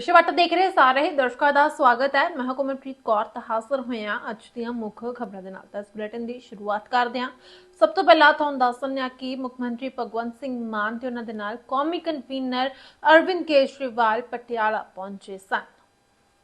ਵਿਸ਼ਵਟ ਦੇਖ ਰਹੇ ਸਾਰੇ ਦਰਸ਼ਕਾਂ ਦਾ ਸਵਾਗਤ ਹੈ। ਮੈਂ ਹਕੂਮਤਪ੍ਰੀਤ ਕੌਰ ਤਾਂ ਹਾਜ਼ਰ ਹੋਏ ਹਾਂ ਅੱਜ ਦੀਆਂ ਮੁੱਖ ਖਬਰਾਂ ਦੇ ਨਾਲ। ਤਾਂ ਇਸ ਬੁਲੇਟਿਨ ਦੀ ਸ਼ੁਰੂਆਤ ਕਰਦੇ ਹਾਂ। ਸਭ ਤੋਂ ਪਹਿਲਾਂ ਤੁਹਾਨੂੰ ਦੱਸ ਦਿੰਦੇ ਹਾਂ ਕਿ ਮੁੱਖ ਮੰਤਰੀ ਭਗਵੰਤ ਸਿੰਘ ਮਾਨ ਤੇ ਉਹਨਾਂ ਦੇ ਨਾਲ ਕੌਮੀ ਕਨਵੀਨਰ ਅਰਵਿੰਦ ਕੇਜਰੀਵਾਲ ਪਟਿਆਲਾ ਪਹੁੰਚੇ ਸਨ।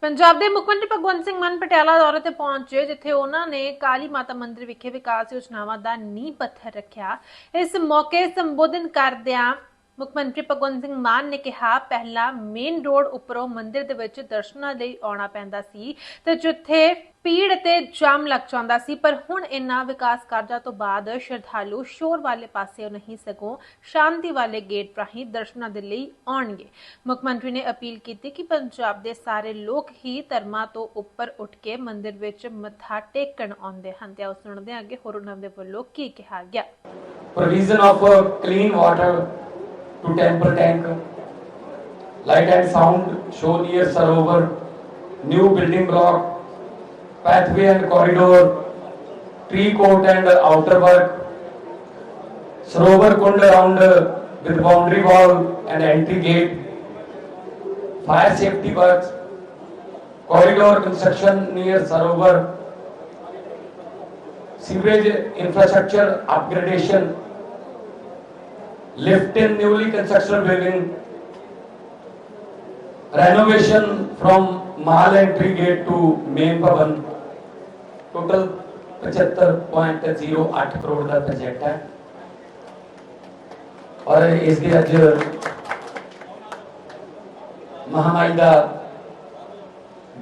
ਪੰਜਾਬ ਦੇ ਮੁੱਖ ਮੰਤਰੀ ਭਗਵੰਤ ਸਿੰਘ ਮਾਨ ਪਟਿਆਲਾ ਦੌਰੇ ਤੇ ਪਹੁੰਚੇ, ਜਿੱਥੇ ਉਹਨਾਂ ਨੇ ਕਾਲੀ ਮਾਤਾ ਮੰਦਿਰ ਵਿਖੇ ਵਿਕਾਸ ਯੋਜਨਾਵਾਂ ਦਾ ਨੀਂਹ ਪੱਥਰ ਰੱਖਿਆ। ਇਸ ਮੌਕੇ ਸੰਬੋਧਨ ਕਰਦਿਆਂ ਮੁੱਖ ਮੰਤਰੀ ਭਗਵੰਤ ਸਿੰਘ ਮਾਨ ਨੇ ਕਿਹਾ ਪਹਿਲਾਂ ਮੇਨ ਰੋਡ ਉੱਪਰੋਂ ਮੰਦਿਰ ਦੇ ਵਿੱਚ ਦਰਸ਼ਨਾਂ ਲਈ ਆਉਣਾ ਪੈਂਦਾ ਸੀ ਤੇ ਜਿੱਥੇ ਭੀੜ ਤੇ ਜਾਮ ਲੱਗ ਜਾਂਦਾ ਸੀ ਪਰ ਹੁਣ ਇਨ੍ਹਾਂ ਵਿਕਾਸ ਕਾਰਜਾਂ ਤੋਂ ਬਾਅਦ ਸ਼ਰਧਾਲੂ ਸ਼ੋਰ ਵਾਲੇ ਪਾਸੇ ਨਹੀਂ ਸਗੋਂ ਸ਼ਾਂਤੀ ਵਾਲੇ ਗੇਟ ਰਾਹੀਂ ਦਰਸ਼ਨਾਂ ਦੇ ਲਈ ਆਉਣਗੇ। ਮੁੱਖ ਮੰਤਰੀ ਨੇ ਅਪੀਲ ਕੀਤੀ ਕਿ ਪੰਜਾਬ ਦੇ ਸਾਰੇ ਲੋਕ ਹੀ ਧਰਮਾਂ ਤੋਂ ਉੱਪਰ ਉੱਠ ਕੇ ਮੰਦਿਰ ਵਿੱਚ ਮੱਥਾ ਟੇਕਣ ਆਉਂਦੇ ਹਨ ਤੇ ਆਓ ਸੁਣਦੇ ਹਾਂ ਅੱਗੇ ਹੋਰ ਉਹਨਾਂ ਦੇ ਵੱਲੋਂ ਕੀ ਕਿਹਾ ਗਿਆ। Provision of uh, clean to temple tank, light and sound show near Sarovar, new building block, pathway and corridor, tree court and outer work, Sarovar kund around uh, with boundary wall and entry gate, fire safety works, corridor construction near Sarovar, sewage infrastructure upgradation, lift in newly construction building, renovation from Mahal entry gate to main Bhavan, total 75.08 crore the project ਹੈ ਔਰ ਇਸ ਦੀ ਅੱਜ ਮਹਾਮਾਈ ਦਾ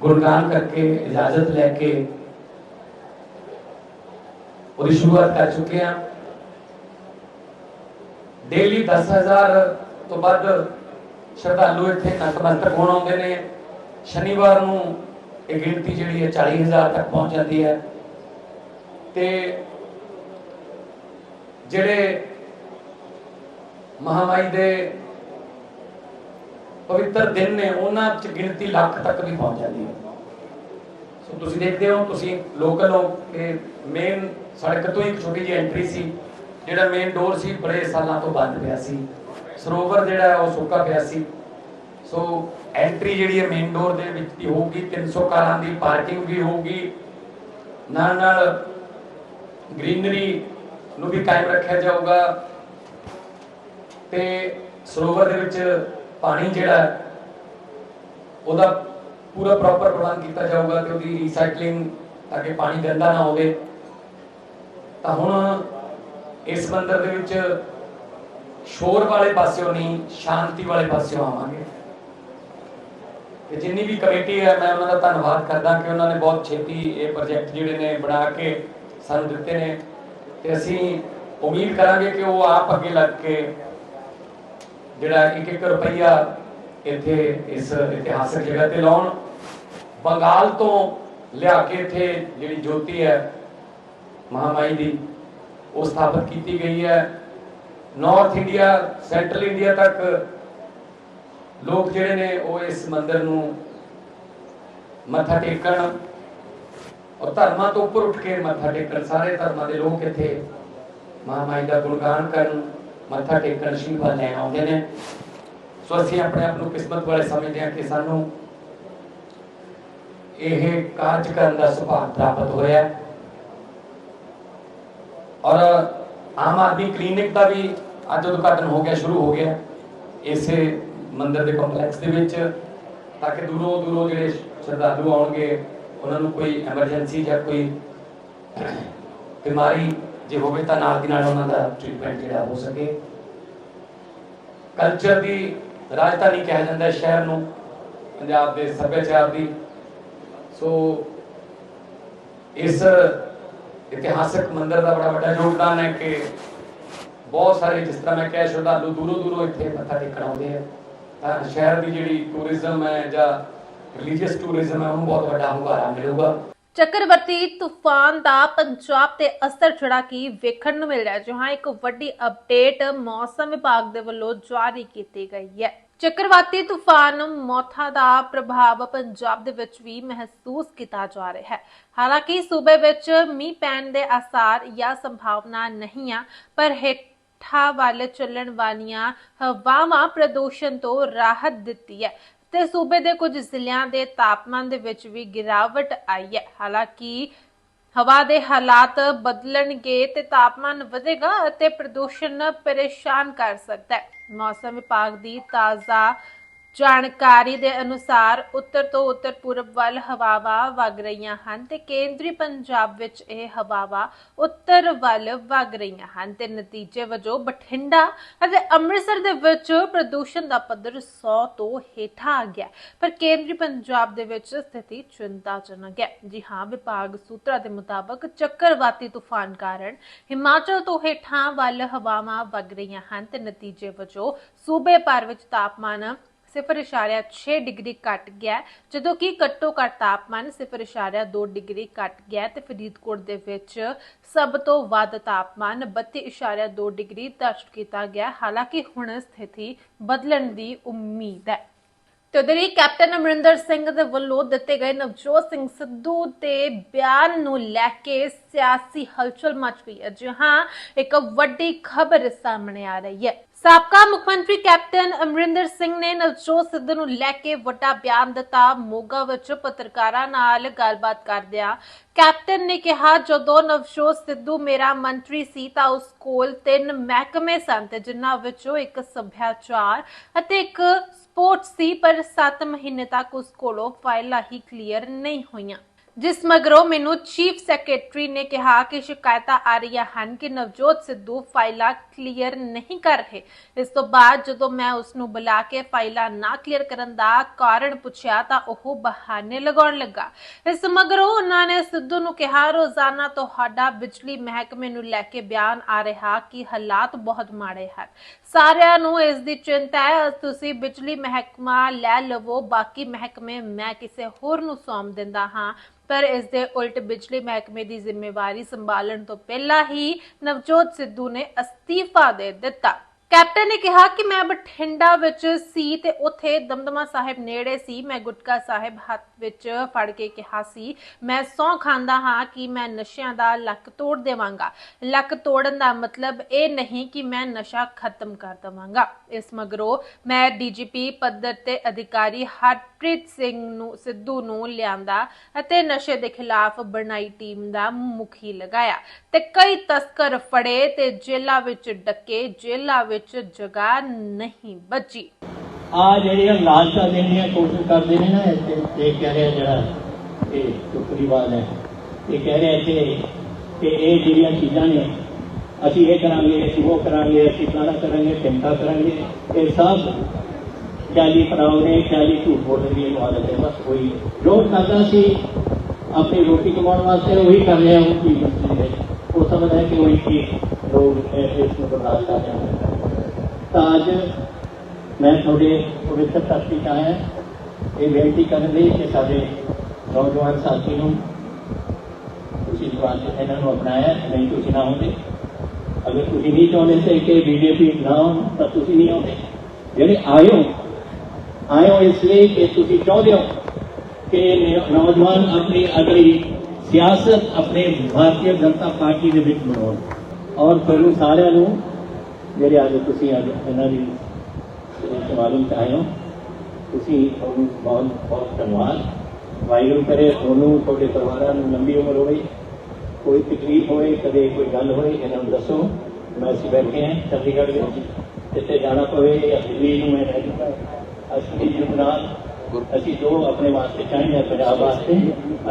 ਗੁਣਗਾਨ ਕਰਕੇ ਇਜਾਜ਼ਤ ਲੈ ਕੇ ਉਹਦੀ ਸ਼ੁਰੂਆਤ ਕਰ ਚੁੱਕੇ ਹਾਂ ਡੇਲੀ 10000 ਤੋਂ ਵੱਧ ਸ਼ਰਧਾਲੂ ਇੱਥੇ ਨਤਮਸਤਕ ਹੋਣ ਆਉਂਦੇ ਨੇ। ਸ਼ਨੀਵਾਰ ਨੂੰ ਇਹ ਗਿਣਤੀ ਜਿਹੜੀ ਹੈ 40000 ਤੱਕ ਪਹੁੰਚ ਜਾਂਦੀ ਹੈ। ਤੇ ਜਿਹੜੇ ਮਹਾਮਾਈ ਦੇ ਪਵਿੱਤਰ ਦਿਨ ਨੇ, ਉਹਨਾਂ ਚ ਗਿਣਤੀ ਲੱਖ ਤੱਕ ਵੀ ਪਹੁੰਚ ਜਾਂਦੀ ਹੈ। ਸੋ ਤੁਸੀਂ ਦੇਖਦੇ ਹੋ, ਤੁਸੀਂ ਲੋਕਲ ਹੋ ਕਿ ਮੇਨ ਸੜਕ ਤੋਂ ਇੱਕ ਛੋਟੀ ਜਿਹੀ ਐਂਟਰੀ ਸੀ। ਜਿਹੜਾ ਮੇਨ ਡੋਰ ਸੀ ਬੜੇ ਸਾਲਾਂ ਤੋਂ ਬੰਦ ਪਿਆ ਸੀ। ਸਰੋਵਰ ਜਿਹੜਾ ਉਹ ਸੁੱਕਾ ਪਿਆ ਸੀ। ਸੋ ਐਂਟਰੀ ਜਿਹੜੀ ਹੈ ਮੇਨ ਡੋਰ ਦੇ ਵਿੱਚ ਦੀ ਹੋਊਗੀ 300 ਕਾਰਾਂ ਦੀ ਪਾਰਕਿੰਗ ਵੀ ਹੋਊਗੀ। ਨਾਲ ਨਾਲ ਗ੍ਰੀਨਰੀ ਨੂੰ ਵੀ ਕਾਇਮ ਰੱਖਿਆ ਜਾਊਗਾ। ਤੇ ਸਰੋਵਰ ਦੇ ਵਿੱਚ ਪਾਣੀ ਜਿਹੜਾ ਉਹਦਾ ਪੂਰਾ ਪ੍ਰੋਪਰ ਪ੍ਰਬੰਧ ਕੀਤਾ ਜਾਊਗਾ ਤੇ ਉਹਦੀ ਰੀਸਾਈਕਲਿੰਗ ਤਾਂ ਕਿ ਪਾਣੀ ਗੰਦਾ ਨਾ ਹੋਵੇ। ਤਾਂ ਹੁਣ ਇਸ ਮੰਦਰ ਦੇ ਵਿੱਚ ਸ਼ੋਰ ਵਾਲੇ ਪਾਸਿਓਂ ਨਹੀਂ, ਸ਼ਾਂਤੀ ਵਾਲੇ ਪਾਸਿਓਂ ਆਵਾਂਗੇ। ਤੇ ਜਿੰਨੀ ਵੀ ਕਮੇਟੀ ਹੈ, ਮੈਂ ਉਹਨਾਂ ਦਾ ਧੰਨਵਾਦ ਕਰਦਾ ਕਿ ਉਹਨਾਂ ਨੇ ਬਹੁਤ ਛੇਤੀ ਇਹ ਪ੍ਰੋਜੈਕਟ ਜਿਹੜੇ ਨੇ ਬਣਾ ਕੇ ਸਾਨੂੰ ਦਿੱਤੇ ਨੇ। ਤੇ ਅਸੀਂ ਉਮੀਦ ਕਰਾਂਗੇ ਕਿ ਉਹ ਆਪ ਅੱਗੇ ਲੱਗ ਕੇ ਜਿਹੜਾ ਇੱਕ ਇੱਕ ਰੁਪਈਆ ਇੱਥੇ ਇਸ ਇਤਿਹਾਸਕ ਜਗ੍ਹਾ ਤੇ ਲਾਉਣ। ਬੰਗਾਲ ਤੋਂ ਲਿਆ ਕੇ ਇੱਥੇ ਜਿਹੜੀ ਜੋਤੀ ਹੈ ਮਹਾਮਾਈ ਦੀ ਉਹ ਸਥਾਪਿਤ ਕੀਤੀ ਗਈ ਹੈ ਨਾਰਥ ਇੰਡੀਆ ਸੈਂਟਰਲ ਇੰਡੀਆ ਤੱਕ ਲੋਕ ਜਿਹੜੇ ਨੇ ਉਹ ਇਸ ਮੰਦਿਰ ਨੂੰ ਮੱਥਾ ਟੇਕਣ ਔਰ ਧਰਮਾਂ ਤੋਂ ਉੱਪਰ ਉੱਠ ਕੇ ਮੱਥਾ ਟੇਕਣ, ਸਾਰੇ ਧਰਮਾਂ ਦੇ ਲੋਕ ਇੱਥੇ ਮਹਾਮਾਈ ਦਾ ਗੁਣਗਾਨ ਕਰਨ, ਮੱਥਾ ਟੇਕਣ ਆਸ਼ੀਰਵਾਦ ਲੈਣ ਆਉਂਦੇ ਨੇ ਸੋ ਅਸੀਂ ਆਪਣੇ ਆਪ ਨੂੰ ਕਿਸਮਤ ਵਾਲੇ ਸਮਝਦੇ ਹਾਂ ਕਿ ਸਾਨੂੰ ਇਹ ਕਾਰਜ ਕਰਨ ਦਾ ਸੁਭਾਗ ਪ੍ਰਾਪਤ ਹੋਇਆ ਹੈ। ਔਰ ਆਮ ਆਦਮੀ ਕਲੀਨਿਕ ਦਾ ਵੀ ਅੱਜ ਉਦਘਾਟਨ ਹੋ ਗਿਆ, ਸ਼ੁਰੂ ਹੋ ਗਿਆ। ਇਸੇ ਮੰਦਿਰ ਦੇ ਕੰਪਲੈਕਸ ਦੇ ਵਿੱਚ, ਤਾਂ ਕਿ ਦੂਰੋਂ ਦੂਰੋਂ ਜਿਹੜੇ ਸ਼ਰਧਾਲੂ ਆਉਣਗੇ, ਉਹਨਾਂ ਨੂੰ ਕੋਈ ਐਮਰਜੈਂਸੀ ਜਾਂ ਕੋਈ ਬਿਮਾਰੀ ਜੇ ਹੋਵੇ, ਤਾਂ ਨਾਲ ਦੀ ਨਾਲ ਉਹਨਾਂ ਦਾ ਟ੍ਰੀਟਮੈਂਟ ਜਿਹੜਾ ਹੋ ਸਕੇ। ਕਲਚਰ ਦੀ ਰਾਜਧਾਨੀ ਕਿਹਾ ਜਾਂਦਾ ਸ਼ਹਿਰ ਨੂੰ, ਪੰਜਾਬ ਦੇ ਸੱਭਿਆਚਾਰ ਦੀ। ਸੋ, ਇਸ ਇਤਿਹਾਸਕ ਮੰਦਿਰ ਦਾ ਬੜਾ ਵੱਡਾ ਯੋਗਦਾਨ ਹੈ ਕਿ ਬਹੁਤ ਸਾਰੇ ਜਿਸ ਤਰ੍ਹਾਂ ਮੈਂ ਕਿਹਾ, ਸ਼ਰਧਾਲੂ ਦੂਰੋਂ ਦੂਰੋਂ ਇੱਥੇ ਮੱਥਾ ਟੇਕਣ ਆਉਂਦੇ ਆ। ਤਾਂ ਸ਼ਹਿਰ ਦੀ ਜਿਹੜੀ ਟੂਰਿਜ਼ਮ ਹੈ ਜਾਂ ਰਿਲੀਜੀਅਸ ਟੂਰਿਜ਼ਮ ਹੈ, ਉਹਨੂੰ ਬਹੁਤ ਵੱਡਾ ਹੁੰਗਾਰਾ ਮਿਲੂਗਾ। ਚੱਕਰਵਰਤੀ ਤੂਫਾਨ ਦਾ ਪੰਜਾਬ ਤੇ ਅਸਰ ਜਿਹੜਾ ਕਿ ਵੇਖਣ ਨੂੰ ਮਿਲ ਰਿਹਾ ਹੈ। ਜਹਾਂ ਇੱਕ ਵੱਡੀ ਅਪਡੇਟ ਮੌਸਮ ਵਿਭਾਗ ਦੇ ਵੱਲੋਂ ਜਾਰੀ ਕੀਤੀ ਗਈ ਹੈ। ਚੱਕਰਵਾਤੀ ਤੂਫਾਨ ਮੌਥਾ ਦਾ ਪ੍ਰਭਾਵ ਪੰਜਾਬ ਦੇ ਵਿੱਚ ਵੀ ਮਹਿਸੂਸ ਕੀਤਾ ਜਾ ਰਿਹਾ ਹੈ। ਹਾਲਾਂਕਿ ਸੂਬੇ ਵਿੱਚ ਮੀਂਹ ਪੈਣ ਦੇ ਆਸਾਰ ਜਾਂ ਸੰਭਾਵਨਾ ਨਹੀਂ ਆ, ਪਰ ਹੇਠਾਂ ਵੱਲ ਚੱਲਣ ਵਾਲੀਆਂ ਹਵਾਵਾਂ ਪ੍ਰਦੂਸ਼ਣ ਤੋਂ ਰਾਹਤ ਦਿੱਤੀ ਹੈ ਤੇ ਸੂਬੇ ਦੇ ਕੁਝ ਜ਼ਿਲ੍ਹਿਆਂ ਦੇ ਤਾਪਮਾਨ ਦੇ ਵਿੱਚ ਵੀ ਗਿਰਾਵਟ ਆਈ ਹੈ। ਹਾਲਾਂਕਿ ਹਵਾ ਦੇ ਹਾਲਾਤ ਬਦਲਣਗੇ ਤੇ ਤਾਪਮਾਨ ਵਧੇਗਾ ਅਤੇ ਪ੍ਰਦੂਸ਼ਣ ਪਰੇਸ਼ਾਨ ਕਰ ਸਕਦਾ ਹੈ। ਮੌਸਮ ਵਿਭਾਗ ਦੀ ਤਾਜ਼ਾ ਜਾਣਕਾਰੀ ਦੇ ਅਨੁਸਾਰ ਉੱਤਰ ਤੋਂ ਉੱਤਰ ਪੂਰਬ ਵੱਲ ਹਵਾਵਾਂ ਵਗ ਰਹੀਆਂ ਹਨ ਤੇ ਕੇਂਦਰੀ ਪੰਜਾਬ ਵਿੱਚ ਇਹ ਹਵਾਵਾਂ ਉੱਤਰ ਵੱਲ ਵਗ ਰਹੀਆਂ ਹਨ ਤੇ ਨਤੀਜੇ ਵਜੋਂ ਬਠਿੰਡਾ ਅਤੇ ਅੰਮ੍ਰਿਤਸਰ ਦੇ ਵਿੱਚ ਪ੍ਰਦੂਸ਼ਣ ਦਾ ਪੱਧਰ 100 ਤੋਂ ਹੇਠਾਂ ਆ ਗਿਆ। ਪਰ ਕੇਂਦਰੀ ਪੰਜਾਬ ਦੇ ਵਿੱਚ ਸਥਿਤੀ ਚਿੰਤਾਜਨਕ ਹੈ। ਜੀ ਹਾਂ, ਵਿਭਾਗ ਸੂਤਰਾਂ ਦੇ ਮੁਤਾਬਕ ਚੱਕਰਵਾਤੀ ਤੂਫਾਨ ਕਾਰਨ ਹਿਮਾਚਲ ਤੋਂ ਹੇਠਾਂ ਵੱਲ ਹਵਾਵਾਂ ਵਗ ਰਹੀਆਂ ਹਨ ਤੇ ਨਤੀਜੇ ਵਜੋਂ ਸੂਬੇ ਭਰ ਵਿੱਚ ਤਾਪਮਾਨ 0.6 ਡਿਗਰੀ ਘਟ ਗਿਆ ਜਦੋਂ ਕਿ ਘੱਟੋ ਘੱਟ ਤਾਪਮਾਨ 0.2 ਡਿਗਰੀ ਘਟ ਗਿਆ ਤੇ ਫਰੀਦਕੋਟ ਦੇ ਵਿੱਚ ਸਭ ਤੋਂ ਵੱਧ ਤਾਪਮਾਨ 32.2 ਡਿਗਰੀ ਦਰਜ ਕੀਤਾ ਗਿਆ ਹਾਲਾਂਕਿ ਹੁਣ ਸਥਿਤੀ ਬਦਲਣ ਦੀ ਉਮੀਦ ਹੈ। ਤੇ ਉਧਰ ਹੀ ਕੈਪਟਨ ਅਮਰਿੰਦਰ ਸਿੰਘ ਦੇ ਵੱਲੋਂ ਦਿੱਤੇ ਗਏ ਨਵਜੋਤ ਸਿੰਘ ਸਿੱਧੂ ਦੇ ਬਿਆਨ ਨੂੰ ਲੈ ਕੇ ਸਿਆਸੀ ਹਲਚਲ ਮਚ ਗਈ ਹੈ। ਜੀ ਹਾਂ, ਇੱਕ ਵੱਡੀ ਖਬਰ ਸਾਹਮਣੇ ਆ ਰਹੀ ਹੈ। ਸਾਬਕਾ ਮੁੱਖ ਮੰਤਰੀ ਕੈਪਟਨ ਅਮਰਿੰਦਰ ਸਿੰਘ ਨੇ ਨਵਜੋਤ ਸਿੱਧੂ ਨੂੰ ਲੈ ਕੇ ਵੱਡਾ ਬਿਆਨ ਦਿੱਤਾ। ਮੋਗਾ ਵਿੱਚ ਪੱਤਰਕਾਰਾਂ ਨਾਲ ਗੱਲਬਾਤ ਕਰਦਿਆਂ ਕੈਪਟਨ ਨੇ ਕਿਹਾ, ਜਦੋਂ ਨਵਜੋਤ ਸਿੱਧੂ ਮੇਰਾ ਮੰਤਰੀ ਸੀ ਤਾਂ ਉਸ ਕੋਲ ਤਿੰਨ ਮਹਿਕਮੇ ਸਨ ਤੇ ਜਿਨ੍ਹਾਂ ਵਿੱਚੋਂ ਇੱਕ ਸੱਭਿਆਚਾਰ ਅਤੇ ਇੱਕ ਸਪੋਰਟਸ ਸੀ, ਪਰ 7 ਮਹੀਨੇ ਤੱਕ ਉਸ ਕੋਲੋਂ ਫਾਈਲਾਂ ਹੀ ਕਲੀਅਰ ਨਹੀਂ ਹੋਈਆਂ। ਜਿਸ ਮਗਰੋਂ ਮੈਨੂੰ ਚੀਫ ਸੈਕਟਰੀ ਨੇ ਕਿਹਾ ਕਿ ਸ਼ਿਕਾਇਤਾਂ ਆ ਰਹੀਆਂ ਹਨ ਕਿ ਨਵਜੋਤ ਸਿੱਧੂ ਫਾਈਲਾਂ ਕਲੀਅਰ ਨਹੀਂ ਕਰ ਰਹੇ। ਇਸ ਤੋਂ ਬਾਅਦ ਜਦੋਂ ਮੈਂ ਉਸ ਨੂੰ ਬੁਲਾ ਕੇ ਫਾਈਲਾਂ ਨਾ ਕਲੀਅਰ ਕਰਨ ਦਾ ਕਾਰਨ ਪੁੱਛਿਆ ਤਾਂ ਉਹ ਬਹਾਨੇ ਲਗਾਉਣ ਲੱਗਾ। ਇਸ ਮਗਰੋਂ ਉਹਨਾਂ ਨੇ ਸਿੱਧੂ ਨੂੰ ਕਿਹਾ, ਰੋਜ਼ਾਨਾ ਤੁਹਾਡਾ ਬਿਜਲੀ ਮਹਿਕਮੇ ਨੂੰ ਲੈ ਕੇ ਬਿਆਨ ਆ ਰਿਹਾ ਕਿ ਹਾਲਾਤ ਬਹੁਤ ਮਾੜੇ ਹਨ। ਸਾਰਿਆਂ ਨੂੰ ਇਸ ਦੀ ਚਿੰਤਾ ਹੈ। ਤੁਸੀਂ ਬਿਜਲੀ ਮਹਿਕਮਾ ਲੈ ਲਵੋ, ਬਾਕੀ ਮਹਿਕਮੇ ਮੈਂ ਕਿਸੇ ਹੋਰ ਨੂੰ ਸੌਂਪ ਦਿੰਦਾ ਹਾਂ। ਪਰ ਇਸ ਦੇ ਉਲਟ ਬਿਜਲੀ ਮਹਿਕਮੇ ਦੀ ਜ਼ਿੰਮੇਵਾਰੀ ਸੰਭਾਲਣ ਤੋਂ ਪਹਿਲਾਂ ਹੀ ਨਵਜੋਤ ਸਿੱਧੂ ਨੇ ਅਸਤੀਫਾ ਦੇ ਦਿੱਤਾ। ਕੈਪਟਨ ਨੇ ਕਿਹਾ ਕਿ ਮੈਂ ਬਠਿੰਡਾ ਵਿੱਚ ਸੀ ਤੇ ਉੱਥੇ ਦਮਦਮਾ ਸਾਹਿਬ ਨੇੜੇ ਸੀ। ਮੈਂ ਗੁਟਕਾ ਸਾਹਿਬ ਹੱਥ ਵਿੱਚ ਫੜ ਕੇ ਕਿਹਾ ਸੀ। ਮੈਂ ਸੌਂ ਖਾਂਦਾ ਹਾਂ ਕਿ ਮੈਂ ਨਸ਼ਿਆਂ ਦਾ ਲੱਕ ਤੋੜ ਦੇਵਾਂਗਾ। ਲੱਕ ਤੋੜਨ ਦਾ ਮਤਲਬ ਇਹ ਨਹੀਂ ਕਿ ਮੈਂ ਨਸ਼ਾ ਖਤਮ ਕਰ ਦੇਵਾਂਗਾ। ਇਸ ਮਗਰੋਂ ਮੈਂ ਡੀਜੀਪੀ ਪੱਧਰ ਤੇ ਅਧਿਕਾਰੀ ਹਰ ਹਰਪ੍ਰੀਤ ਸਿੰਘ ਨੂੰ, ਸਿੱਧੂ ਨੂੰ ਲਿਆਂਦਾ ਅਤੇ ਨਸ਼ੇ ਦੇ ਖਿਲਾਫ ਬਣਾਈ ਟੀਮ ਦਾ ਮੁਖੀ ਲਗਾਇਆ ਤੇ ਕਈ ਤਸਕਰ ਫੜੇ ਤੇ ਜੇਲ੍ਹਾਂ ਵਿੱਚ ਡੱਕੇ, ਜੇਲ੍ਹਾਂ ਵਿੱਚ ਜਗ੍ਹਾ ਨਹੀਂ ਬਚੀ ਆ ਜਿਹੜੀਆਂ ਲਾਲਚਾਂ ਦੇਣ ਕੋਸ਼ਿਸ਼ ਕਰਦੇ ਨੇ ਨਾ ਇੱਥੇ, ਇਹ ਕਹਿ ਰਿਹਾ ਜਿਹੜਾ ਇਹ ਟੁਕੜੀਵਾਲ ਹੈ, ਇਹ ਕਹਿ ਰਿਹਾ ਇੱਥੇ ਕਿ ਇਹ ਜਿਹੜੀਆਂ ਚੀਜ਼ਾਂ ਨੇ, ਅਸੀਂ ਇਹ ਕਰਾਂਗੇ, ਅਸੀਂ ਉਹ ਕਰਾਂਗੇ, ਅਸੀਂ ਫਲਾਣਾ ਕਰਾਂਗੇ ਟਿਮਕਾ ਕਰਾਂਗੇ, ਇਹ ਸਭ ਖਿਆਲੀ ਫਰਾਉ ਨੇ ਖਿਆਲੀ ਝੂਠ ਬੋਲਣ ਦੀ ਇਬਾਦਤ ਹੈ ਬਸ ਕੋਈ ਜੋ ਕਰਦਾ ਸੀ ਆਪਣੀ ਰੋਟੀ ਕਮਾਉਣ ਵਾਸਤੇ ਉਹੀ ਕਰ ਰਿਹਾ ਉਹ ਕੀ ਮਸਲੀ ਹੈ ਉਹ ਸਮਝਦਾ ਹੈ ਕਿ ਉਹੀ ਠੀਕ ਲੋਕ ਇਹ- ਇਸ ਨੂੰ ਬਰਦਾਸ਼ਤ ਕਰ ਰਹੇ ਹਨ ਤਾਂ ਅੱਜ ਮੈਂ ਤੁਹਾਡੇ ਪਵਿੱਤਰ ਧਰਤੀ 'ਚ ਆਇਆ ਇਹ ਬੇਨਤੀ ਕਰਨ ਲਈ ਕਿ ਸਾਡੇ ਨੌਜਵਾਨ ਸਾਥੀ ਨੂੰ ਤੁਸੀਂ ਜਵਾਨ ਇਹਨਾਂ ਨੂੰ ਅਪਣਾਇਆ ਨਹੀਂ ਤੁਸੀਂ ਨਾ ਹੁੰਦੇ ਅਗਰ ਤੁਸੀਂ ਨਹੀਂ ਚਾਹੁੰਦੇ ਸੀ ਕਿ ਬੀਜੇਪੀ ਨਾ ਹੋਣ ਤਾਂ ਤੁਸੀਂ ਨਹੀਂ ਆਉਂਦੇ ਜਿਹੜੇ ਆਏ ਹੋ ਆਏ ਹੋ ਇਸ ਲਈ ਕਿ ਤੁਸੀਂ ਚਾਹੁੰਦੇ ਹੋ ਕਿ ਨ- ਨੌਜਵਾਨ ਆਪਣੀ ਅਗਲੀ ਸਿਆਸਤ ਆਪਣੇ ਭਾਰਤੀ ਜਨਤਾ ਪਾਰਟੀ ਦੇ ਵਿੱਚ ਬਣਾਉਣ ਔਰ ਤੁਹਾਨੂੰ ਸਾਰਿਆਂ ਨੂੰ ਜਿਹੜੇ ਅੱਜ ਤੁਸੀਂ ਅੱਜ ਇਹਨਾਂ ਦੀ ਸਵਾਲੋਂ ਚ ਆਏ ਹੋ ਤੁਸੀਂ ਤੁਹਾਨੂੰ ਬਹੁਤ ਬਹੁਤ ਧੰਨਵਾਦ ਵਾਹਿਗੁਰੂ ਕਰੇ ਤੁਹਾਨੂੰ ਤੁਹਾਡੇ ਪਰਿਵਾਰਾਂ ਨੂੰ ਲੰਬੀ ਉਮਰ ਹੋਵੇ ਕੋਈ ਤਕਲੀਫ ਹੋਵੇ ਕਦੇ ਕੋਈ ਗੱਲ ਹੋਵੇ ਇਹਨਾਂ ਨੂੰ ਦੱਸੋ ਮੈਂ ਅਸੀਂ ਬੈਠੇ ਹਾਂ ਚੰਡੀਗੜ੍ਹ ਵਿੱਚ ਜਿੱਥੇ ਜਾਣਾ ਪਵੇ ਜਾਂ ਦਿੱਲੀ ਨੂੰ ਮੈਂ ਰਹਿ ਜੂਗਾ ਅਸੀਂ ਜੁਗਨਾਥ ਅਸੀਂ ਜੋ ਆਪਣੇ ਵਾਸਤੇ ਚਾਹੀਦਾ ਪੰਜਾਬ ਵਾਸਤੇ।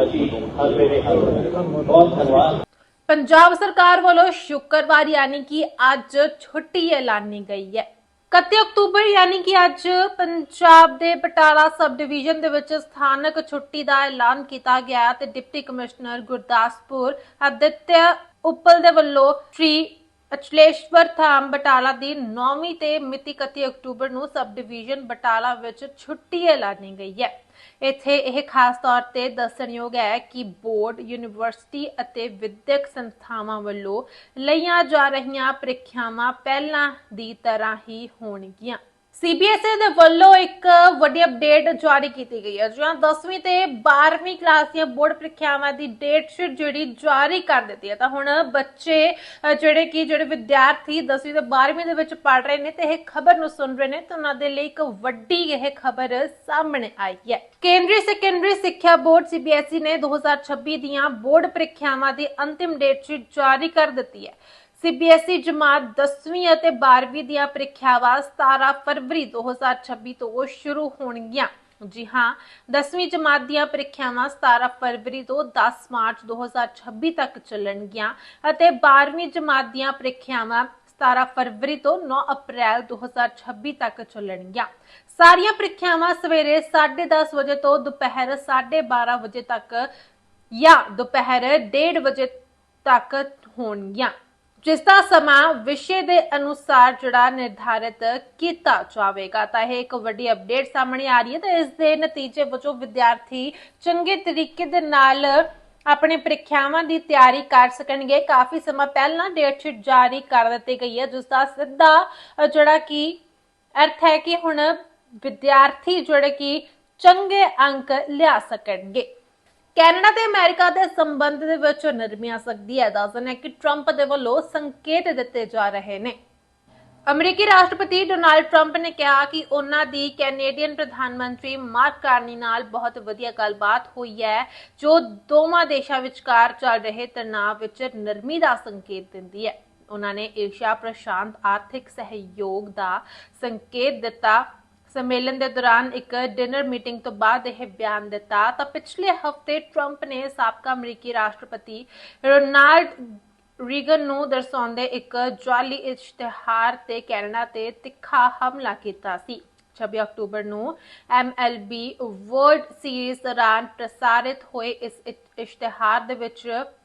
ਅਸੀਂ ਹਰ ਵੇਲੇ ਹਰ ਬਹੁਤ ਧੰਨਵਾਦ। ਪੰਜਾਬ ਸਰਕਾਰ ਵੱਲੋਂ ਸ਼ੁੱਕਰਵਾਰ ਯਾਨੀ ਕਿ ਅੱਜ ਛੁੱਟੀ ਐਲਾਨੀ ਗਈ ਹੈ। 31 ਅਕਤੂਬਰ ਯਾਨੀ ਕਿ ਅੱਜ ਪੰਜਾਬ ਦੇ ਬਟਾਲਾ ਸਬ ਡਿਵੀਜ਼ਨ ਦੇ ਵਿੱਚ ਸਥਾਨਕ ਛੁੱਟੀ ਦਾ ਐਲਾਨ ਕੀਤਾ ਗਿਆ ਤੇ ਡਿਪਟੀ ਕਮਿਸ਼ਨਰ ਗੁਰਦਾਸਪੁਰ ਅਦਿੱਤਿਆ ਉੱਪਲ ਦੇ ਵੱਲੋਂ ਸ਼੍ਰੀ ਅਚਲੇਸ਼ਵਰ ਥਾਮ ਬਟਾਲਾ ਦੀ 9ਵੀਂ ਤੇ ਮਿਤੀ 31 ਅਕਤੂਬਰ ਨੂੰ ਸਬ ਡਿਵੀਜ਼ਨ ਬਟਾਲਾ ਵਿੱਚ ਛੁੱਟੀ ਐਲਾਨੀ ਗਈ ਹੈ। ਇੱਥੇ ਇਹ ਖਾਸ ਤੌਰ ਤੇ ਦੱਸਣਯੋਗ ਹੈ ਕਿ ਬੋਰਡ, ਯੂਨੀਵਰਸਿਟੀ ਅਤੇ ਵਿਦਿਅਕ ਸੰਸਥਾਵਾਂ ਵੱਲੋਂ ਲਈਆਂ ਜਾ ਰਹੀਆਂ ਪ੍ਰੀਖਿਆਵਾਂ ਪਹਿਲਾਂ ਦੀ ਤਰ੍ਹਾਂ ਹੀ ਹੋਣਗੀਆਂ। ਸੀਬੀਐਸਈ ਦੇ ਵੱਲੋਂ ਇੱਕ ਵੱਡੀ ਅਪਡੇਟ ਜਾਰੀ ਕੀਤੀ ਗਈ ਹੈ। ਜਿਹਾਂ 10ਵੀਂ ਤੇ 12ਵੀਂ ਕਲਾਸ ਦੀਆਂ ਬੋਰਡ ਪ੍ਰੀਖਿਆਵਾਂ ਦੀ ਡੇਟ ਸ਼ੀਟ ਜਿਹੜੀ ਜਾਰੀ ਕਰ ਦਿੱਤੀ ਹੈ। ਤਾਂ ਹੁਣ ਬੱਚੇ ਜਿਹੜੇ ਕਿ, ਜਿਹੜੇ ਵਿਦਿਆਰਥੀ 10ਵੀਂ ਤੇ 12ਵੀਂ ਦੇ ਵਿੱਚ ਪੜ ਰਹੇ ਨੇ ਤੇ ਇਹ ਖਬਰ ਨੂੰ ਸੁਣ ਰਹੇ ਨੇ ਤਾਂ ਉਹਨਾਂ ਦੇ ਲਈ ਇੱਕ ਵੱਡੀ ਇਹ ਖਬਰ ਸਾਹਮਣੇ ਆਈ ਹੈ। ਕੇਂਦਰੀ ਸੈਕੰਡਰੀ ਸਿੱਖਿਆ ਬੋਰਡ ਸੀਬੀਐਸਈ ਨੇ 2026 ਦੀਆਂ ਬੋਰਡ ਪ੍ਰੀਖਿਆਵਾਂ ਦੀ ਅੰਤਿਮ ਡੇਟ ਸ਼ੀਟ ਜਾਰੀ ਕਰ ਦਿੱਤੀ ਹੈ। ਸੀਬੀਐਸਈ ਜਮਾਤ 10ਵੀਂ ਅਤੇ 12ਵੀਂ ਦੀਆਂ ਪ੍ਰੀਖਿਆਵਾਂ 17 ਫਰਵਰੀ 2026 ਤੋਂ ਸ਼ੁਰੂ ਹੋਣਗੀਆਂ। ਜੀ ਹਾਂ 10ਵੀਂ ਜਮਾਤ ਦੀਆਂ ਪ੍ਰੀਖਿਆਵਾਂ 17 ਫਰਵਰੀ ਤੋਂ 10 ਮਾਰਚ 2026 ਤੱਕ ਚੱਲਣਗੀਆਂ ਅਤੇ 12ਵੀਂ ਜਮਾਤ ਦੀਆਂ ਪ੍ਰੀਖਿਆਵਾਂ 17 ਫਰਵਰੀ ਤੋਂ 9 ਅਪ੍ਰੈਲ 2026 ਤੱਕ ਚੱਲਣਗੀਆਂ। ਸਾਰੀਆਂ ਪ੍ਰੀਖਿਆਵਾਂ ਸਵੇਰੇ 10:30 ਵਜੇ ਤੋਂ ਦੁਪਹਿਰ 12:30 ਵਜੇ ਤੱਕ ਜਾਂ ਦੁਪਹਿਰ 1:30 ਵਜੇ ਤੱਕ ਹੋਣਗੀਆਂ। ਜਿਸ ਦਾ ਸਮਾਂ ਵਿਸ਼ੇ ਦੇ ਅਨੁਸਾਰ ਜਿਹੜਾ ਨਿਰਧਾਰਿਤ ਕੀਤਾ ਜਾਵੇਗਾ, ਤਾਂ ਇਹ ਇੱਕ ਵੱਡੀ ਅਪਡੇਟ ਸਾਹਮਣੇ ਆ ਰਹੀ ਹੈ ਤੇ ਇਸ ਦੇ ਨਤੀਜੇ ਵਜੋਂ ਵਿਦਿਆਰਥੀ ਚੰਗੇ ਤਰੀਕੇ ਦੇ ਨਾਲ ਆਪਣੇ ਪ੍ਰੀਖਿਆਵਾਂ ਦੀ ਤਿਆਰੀ ਕਰ ਸਕਣਗੇ। ਕਾਫੀ ਸਮਾਂ ਪਹਿਲਾਂ ਡੇਟ ਸ਼ੀਟ ਜਾਰੀ ਕਰ ਦਿੱਤੀ ਗਈ ਹੈ ਜਿਸ ਦਾ ਸਿੱਧਾ ਜਿਹੜਾ ਕਿ ਅਰਥ ਹੈ ਕਿ ਹੁਣ ਵਿਦਿਆਰਥੀ ਜਿਹੜੇ ਕਿ ਚੰਗੇ ਅੰਕ ਲਿਆ ਸਕਣਗੇ। ਕੈਨੇਡਾ ਤੇ ਅਮਰੀਕਾ ਦੇ ਸੰਬੰਧ ਦੇ ਵਿੱਚ ਨਰਮੀ ਆ ਸਕਦੀ ਹੈ। ਦੱਸਣ ਹੈ ਕਿ ਟਰੰਪ ਦੇ ਵੱਲੋਂ ਸੰਕੇਤ ਦਿੱਤੇ ਜਾ ਰਹੇ ਨੇ। ਅਮਰੀਕੀ ਰਾਸ਼ਟਰਪਤੀ ਡੋਨਾਲਡ ਟਰੰਪ ਨੇ ਕਿਹਾ ਕਿ ਉਹਨਾਂ ਦੀ ਕੈਨੇਡੀਅਨ ਪ੍ਰਧਾਨ ਮੰਤਰੀ ਮਾਰਕ ਕਾਰਨੀ ਨਾਲ ਬਹੁਤ ਵਧੀਆ ਗੱਲਬਾਤ ਹੋਈ ਹੈ, ਜੋ ਦੋਵਾਂ ਦੇਸ਼ਾਂ ਵਿਚਕਾਰ ਚੱਲ ਰਹੇ ਤਣਾਅ ਵਿੱਚ ਨਰਮੀ ਦਾ ਸੰਕੇਤ ਦਿੰਦੀ ਹੈ। ਉਹਨਾਂ ਨੇ ਏਸ਼ੀਆ ਪ੍ਰਸ਼ਾਂਤ ਆਰਥਿਕ ਸਹਿਯੋਗ ਦਾ ਸੰਕੇਤ ਦਿੱਤਾ। ਸੰਮੇਲਨ ਦੇ ਦੌਰਾਨ ਇੱਕ ਡਿਨਰ ਮੀਟਿੰਗ ਤੋਂ ਬਾਅਦ ਇਹ ਬਿਆਨ ਦਿੱਤਾ। ਤਾਂ ਪਿਛਲੇ ਹਫ਼ਤੇ ਟਰੰਪ ਨੇ ਸਾਬਕਾ ਅਮਰੀਕੀ ਰਾਸ਼ਟਰਪਤੀ ਰੋਨਾਲਡ ਰੀਗਨ ਨੂੰ ਦਰਸਾਉਂਦੇ ਇੱਕ ਜਾਲੀ ਇਸ਼ਤਿਹਾਰ ਤੇ ਕੈਨੇਡਾ ਤੇ ਤਿੱਖਾ ਹਮਲਾ ਕੀਤਾ ਸੀ। 26 ਅਕਤੂਬਰ ਨੂੰ MLB ਵਰਲਡ ਸੀਰੀਜ਼ ਦੌਰਾਨ ਪ੍ਰਸਾਰਿਤ ਹੋਏ ਇਸ ਇਸ਼ਤਿਹਾਰ ਦੇ ਵਿੱਚ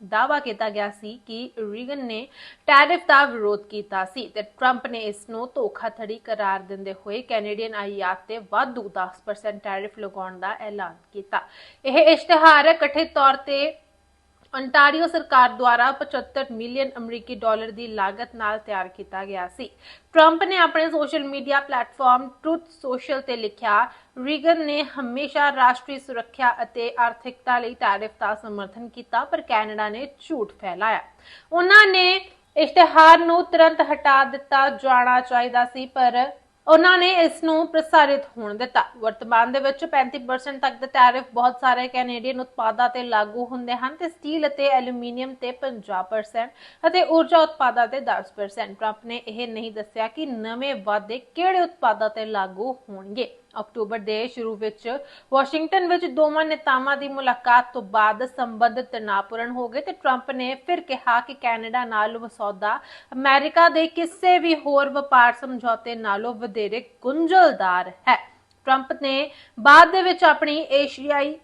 ਦਾਅਵਾ ਕੀਤਾ ਗਿਆ ਸੀ ਕਿ ਰੀਗਨ ਨੇ ਟੈਰਿਫ ਦਾ ਵਿਰੋਧ ਕੀਤਾ ਸੀ ਤੇ ਟਰੰਪ ਨੇ ਇਸ ਨੂੰ ਧੋਖਾਧੜੀ ਕਰਾਰ ਦਿੰਦੇ ਹੋਏ ਕੈਨੇਡੀਅਨ ਆਯਾਤ ਤੇ ਵਾਧੂ 10% ਟੈਰਿਫ ਲਗਾਉਣ ਦਾ ਐਲਾਨ ਕੀਤਾ। ਇਹ ਇਸ਼ਤਿਹਾਰ ਕਥਿਤ ਤੌਰ ਤੇ ontario ਸਰਕਾਰ ਦੁਆਰਾ 75 ਮਿਲੀਅਨ ਅਮਰੀਕੀ ਡਾਲਰ ਦੀ ਲਾਗਤ ਨਾਲ ਤਿਆਰ ਕੀਤਾ ਗਿਆ ਸੀ। ਟਰੰਪ ਨੇ ਆਪਣੇ social media platform Truth Social ਤੇ ਲਿਖਿਆ ਰੀਗਨ ਨੇ ਹਮੇਸ਼ਾ ਰਾਸ਼ਟਰੀ ਸੁਰੱਖਿਆ ਅਤੇ ਆਰਥਿਕਤਾ ਲਈ ਟੈਰਿਫ ਦਾ ਸਮਰਥਨ ਕੀਤਾ, ਪਰ ਕੈਨੇਡਾ ਨੇ ਝੂਠ ਫੈਲਾਇਆ। ਉਹਨਾਂ ਨੇ ਇਸ਼ਤਿਹਾਰ ਨੂੰ ਤੁਰੰਤ ਹਟਾ ਦਿੱਤਾ, ਜਾਣਾ ਚਾਹੀਦਾ ਸੀ, ਪਰ ਉਹਨਾਂ ਨੇ ਇਸ ਨੂੰ ਪ੍ਰਸਾਰਿਤ ਹੋਣ ਦਿੱਤਾ। ਵਰਤਮਾਨ ਦੇ ਵਿੱਚ 35% ਤੱਕ ਦਾ ਟੈਰਿਫ ਬਹੁਤ ਸਾਰੇ ਕੈਨੇਡੀਅਨ ਉਤਪਾਦਾਂ ਤੇ ਲਾਗੂ ਹੁੰਦੇ ਹਨ ਤੇ ਸਟੀਲ ਅਤੇ ਐਲੂਮੀਨੀਅਮ ਤੇ 50% ਅਤੇ ਊਰਜਾ ਉਤਪਾਦਾਂ ਤੇ 10% ਟਰੰਪ ਨੇ ਇਹ ਨਹੀਂ ਦੱਸਿਆ ਕਿ ਨਵੇਂ ਵਾਅਦੇ ਕਿਹੜੇ ਉਤਪਾਦਾਂ ਤੇ ਲਾਗੂ ਹੋਣਗੇ। ਅਕਤੂਬਰ ਦੇ ਸ਼ੁਰੂ ਵਿੱਚ ਵਾਸ਼ਿੰਗਟਨ ਵਿੱਚ ਦੋਵਾਂ ਨੇਤਾਵਾਂ ਦੀ ਮੁਲਾਕਾਤ ਤੋਂ ਬਾਅਦ ਸੰਬੰਧ ਤਣਾਅਪੂਰਨ ਹੋ ਗਏ ਤੇ ਟਰੰਪ ਨੇ ਫਿਰ ਕਿਹਾ ਕਿ ਕੈਨੇਡਾ ਨਾਲ ਮਸੌਦਾ ਅਮਰੀਕਾ ਦੇ ਕਿਸੇ ਵੀ ਹੋਰ ਵਪਾਰ ਸਮਝੌਤੇ ਨਾਲੋਂ ਵਧੇਰੇ ਗੁੰਝਲਦਾਰ ਹੈ। ਟਰੰਪ ਨੇ ਬਾਅਦ ਦੇ ਵਿੱਚ ਆਪਣੀ ਏਸ਼ੀਆਈ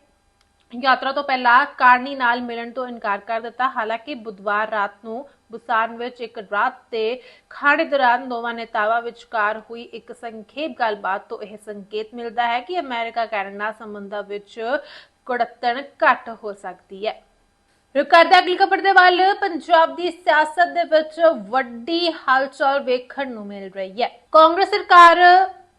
ਯਾਤਰਾ ਤੋਂ ਪਹਿਲਾਂ ਕਾਰਨੀ ਨਾਲ ਮਿਲਣ ਤੋਂ ਇਨਕਾਰ ਕਰ ਦਿੱਤਾ। ਹਾਲਾਂਕਿ ਬੁੱਧਵਾਰ ਰਾਤ ਨੂੰ ਬੁਸਾਨ ਵਿੱਚ ਇੱਕ ਰਾਤ ਤੇ ਖਾਣੇ ਦੌਰਾਨ ਦੋਵਾਂ ਨੇਤਾਵਾਂ ਵਿਚਕਾਰ ਹੋਈ ਇੱਕ ਸੰਖੇਪ ਗੱਲਬਾਤ ਤੋਂ ਇਹ ਸੰਕੇਤ ਮਿਲਦਾ ਹੈ ਕਿ ਅਮਰੀਕਾ ਕੈਨੇਡਾ ਸੰਬੰਧਾਂ ਵਿੱਚ ਕੁੜੱਤਣ ਘੱਟ ਹੋ ਸਕਦੀ ਹੈ। ਰੁਕ ਅਗਲੀ ਖਬਰ ਦੇ ਵੱਲ। ਪੰਜਾਬ ਦੀ ਸਿਆਸਤ ਦੇ ਵਿੱਚ ਵੱਡੀ ਹਲਚਲ ਵੇਖਣ ਨੂੰ ਮਿਲ ਰਹੀ ਹੈ। ਕਾਂਗਰਸ ਸਰਕਾਰ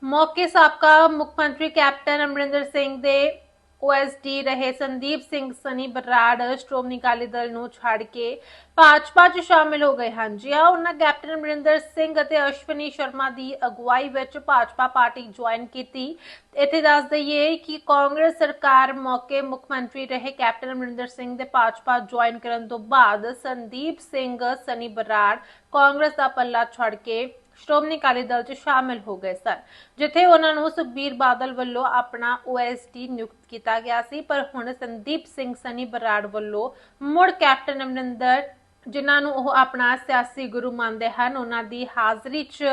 ਮੌਕੇ ਸਾਬਕਾ ਮੁੱਖ ਮੰਤਰੀ ਕੈਪਟਨ ਅਮਰਿੰਦਰ ਸਿੰਘ ਦੇ ਓਐਸਡੀ ਰਹੇ ਸੰਦੀਪ ਸਿੰਘ, ਸਨੀ ਬਰਾੜ, ਸ਼੍ਰੋਮਣੀ ਅਕਾਲੀ ਦਲ ਨੂੰ ਛੱਡ ਕੇ ਭਾਜਪਾ 'ਚ ਸ਼ਾਮਿਲ ਹੋ ਗਏ ਹਨ। ਜੀ ਹਾਂ ਉਹਨਾਂ ਕੈਪਟਨ ਅਮਰਿੰਦਰ ਸਿੰਘ ਅਤੇ ਅਸ਼ਵਨੀ ਸ਼ਰਮਾ ਦੀ ਅਗਵਾਈ ਵਿੱਚ ਭਾਜਪਾ ਪਾਰਟੀ ਜੁਆਇਨ ਕੀਤੀ। ਇੱਥੇ ਦੱਸ ਦਈਏ ਕਿ ਕਾਂਗਰਸ ਸਰਕਾਰ ਮੌਕੇ ਮੁੱਖ ਮੰਤਰੀ ਰਹੇ ਕੈਪਟਨ ਅਮਰਿੰਦਰ ਸਿੰਘ ਦੇ ਭਾਜਪਾ ਜੁਆਇਨ ਕਰਨ ਤੋਂ ਬਾਅਦ ਸੰਦੀਪ ਸਿੰਘ, ਸਨੀ ਬਰਾੜ ਕਾਂਗਰਸ ਦਾ ਪੱਲਾ ਛੱਡ ਕੇ ਸ਼੍ਰੋਮਣੀ ਅਕਾਲੀ ਦਲ 'ਚ ਸ਼ਾਮਿਲ ਹੋ ਗਏ ਸਨ, ਜਿੱਥੇ ਉਹਨਾਂ ਨੂੰ ਸੁਖਬੀਰ ਬਾਦਲ ਵੱਲੋਂ ਆਪਣਾ ਓਐਸਡੀ ਨਿਯੁਕਤ ਕੀਤਾ ਗਿਆ ਸੀ। ਪਰ ਹੁਣ ਸੰਦੀਪ ਸਿੰਘ ਸਨੀ ਬਰਾੜ ਵੱਲੋਂ ਮੁੜ ਕੈਪਟਨ ਅਮਰਿੰਦਰ, ਜਿਨ੍ਹਾਂ ਨੂੰ ਉਹ ਆਪਣਾ ਸਿਆਸੀ ਗੁਰੂ ਮੰਨਦੇ ਹਨ, ਉਹਨਾਂ ਦੀ ਹਾਜ਼ਰੀ 'ਚ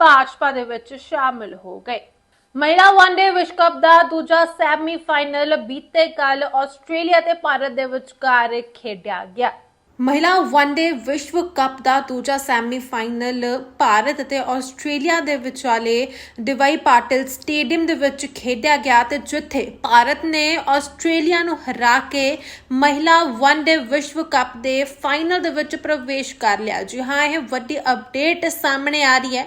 ਭਾਜਪਾ ਦੇ ਵਿੱਚ ਸ਼ਾਮਿਲ ਹੋ ਗਏ। ਮਹਿਲਾ ਵਨਡੇ ਵਿਸ਼ਵ ਕੱਪ ਦਾ ਦੂਜਾ ਸੈਮੀ ਫਾਈਨਲ ਬੀਤੇ ਕੱਲ ਆਸਟ੍ਰੇਲੀਆ ਤੇ ਭਾਰਤ ਦੇ ਵਿਚਕਾਰ ਖੇਡਿਆ ਗਿਆ। ਮਹਿਲਾ ਵਨਡੇ ਵਿਸ਼ਵ ਕੱਪ ਦਾ ਦੂਜਾ ਸੈਮੀ ਫਾਈਨਲ ਭਾਰਤ ਅਤੇ ਆਸਟ੍ਰੇਲੀਆ ਦੇ ਵਿਚਾਲੇ ਦਿਵਾਈ ਪਾਟਿਲ ਸਟੇਡੀਅਮ ਦੇ ਵਿੱਚ ਖੇਡਿਆ ਗਿਆ ਤੇ ਜਿੱਥੇ ਭਾਰਤ ਨੇ ਆਸਟ੍ਰੇਲੀਆ ਨੂੰ ਹਰਾ ਕੇ ਮਹਿਲਾ ਵਨਡੇ ਵਿਸ਼ਵ ਕੱਪ ਦੇ ਫਾਈਨਲ ਦੇ ਵਿੱਚ ਪ੍ਰਵੇਸ਼ ਕਰ ਲਿਆ। ਜੀ ਹਾਂ, ਇਹ ਵੱਡੀ ਅਪਡੇਟ ਸਾਹਮਣੇ ਆ ਰਹੀ ਹੈ।